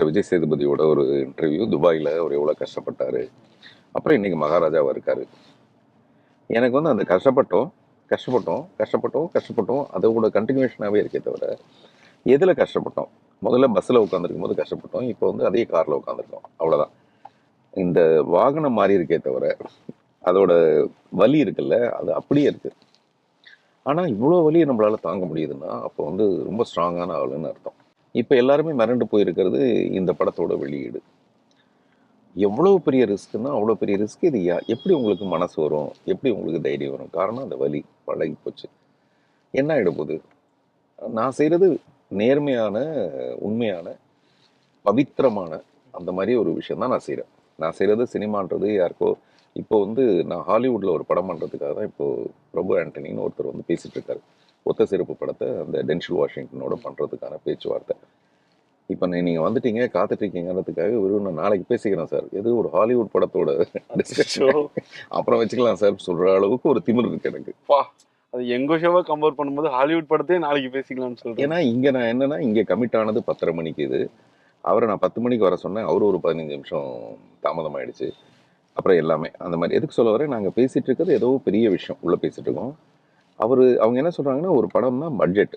Mister Vijay சேதுபதியோட ஒரு interview துபாயில் அவர் எவ்வளோ கஷ்டப்பட்டார். அப்புறம் இன்றைக்கி மகாராஜாவாக இருக்கார். எனக்கு வந்து அந்த கஷ்டப்பட்டோம் கஷ்டப்பட்டோம் கஷ்டப்பட்டோம் கஷ்டப்பட்டோம். அதோட கண்டினியூஷனாகவே இருக்கே தவிர எதில் கஷ்டப்பட்டோம்? முதல்ல பஸ்ஸில் உட்காந்துருக்கும் போது கஷ்டப்பட்டோம். இப்போ வந்து அதே காரில் உட்காந்துருக்கோம் அவ்வளோதான் இந்த வாகனம் மாறி இருக்கே தவிர அதோட வலி இருக்குல்ல அது அப்படியே இருக்குது ஆனால் இவ்வளோ வலியை நம்மளால் தாங்க முடியுதுன்னா அப்போ வந்து ரொம்ப ஸ்ட்ராங்கான ஆளுன்னு அர்த்தம். இப்போ எல்லாருமே மிரண்டு போயிருக்கிறது இந்த படத்தோட வெளியீடு. எவ்வளோ பெரிய ரிஸ்க்குன்னா அவ்வளோ பெரிய ரிஸ்க். இது எப்படி உங்களுக்கு மனசு வரும்? எப்படி உங்களுக்கு தைரியம் வரும்? காரணம் அந்த வலி பழகி போச்சு. என்ன ஆகிட போகுது? நான் செய்கிறது நேர்மையான உண்மையான பவித்திரமான அந்த மாதிரி ஒரு விஷயம் தான் நான் செய்கிறேன் நான் செய்கிறது சினிமான்றது யாருக்கோ இப்போ வந்து நான் ஹாலிவுட்டில் ஒரு படம் பண்ணுறதுக்காக தான் இப்போ பிரபு ஆண்டனின்னு ஒருத்தர் வந்து பேசிட்டு இருக்காரு. ஒத்த சிறப்பு படத்தை அந்த டென்ஷில் வாஷிங்டனோட பண்ணுறதுக்கான பேச்சுவார்த்தை. இப்போ நீங்கள் வந்துட்டீங்க காத்துட்டு இருக்கீங்கிறதுக்காக வெறும் நான் நாளைக்கு பேசிக்கிறேன் சார். எது ஒரு ஹாலிவுட் படத்தோட. அப்புறம் வச்சுக்கலாம் சார் சொல்கிற அளவுக்கு ஒரு திமிர் இருக்கு எனக்கு. பா அது எங்க ஷோவை கம்பேர் பண்ணும்போது ஹாலிவுட் படத்தையே நாளைக்கு பேசிக்கலாம்னு சொல்றேன் ஏன்னா இங்கே நான் என்னன்னா இங்கே கமிட் ஆனது பத்தரை மணிக்கு இது. அவரை நான் பத்து மணிக்கு வர சொன்னேன். அவரு ஒரு பதினஞ்சு நிமிஷம் தாமதம் ஆயிடுச்சு அப்புறம் எல்லாமே. அந்த மாதிரி எதுக்கு சொல்ல வரேன்? நாங்கள் பேசிகிட்டு இருக்கிறது ஏதோ பெரிய விஷயம் உள்ளே பேசிகிட்டு இருக்கோம் அவர் அவங்க என்ன சொல்கிறாங்கன்னா ஒரு படம்னா பட்ஜெட்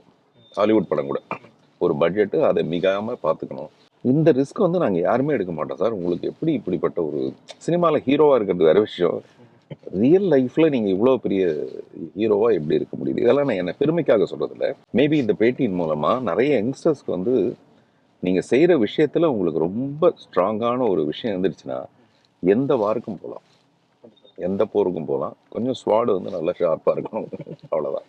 ஹாலிவுட் படம் கூட. ஒரு பட்ஜெட்டு அதை மிகாமல் பார்த்துக்கணும் இந்த ரிஸ்க் வந்து நாங்கள் யாருமே எடுக்க மாட்டோம் சார். உங்களுக்கு எப்படி இப்படிப்பட்ட ஒரு சினிமாவில் ஹீரோவாக இருக்கிறது வேறு விஷயம். ரியல் லைஃப்பில் நீங்கள் இவ்வளோ பெரிய ஹீரோவாக எப்படி இருக்க முடியுது? இதெல்லாம் நான் என்ன பெருமைக்காக சொல்கிறதில்ல மேபி இந்த பேட்டியின் மூலமாக நிறைய யங்ஸ்டர்ஸ்க்கு வந்து நீங்கள் செய்கிற விஷயத்தில் உங்களுக்கு ரொம்ப ஸ்ட்ராங்கான ஒரு விஷயம் இருந்துச்சுன்னா எந்த வாருக்கும் போகலாம். எந்த போருக்கும் போகலாம். கொஞ்சம் ஸ்வாடு வந்து நல்லா ஷார்ப்பாக இருக்கணும். அவ்வளோதான்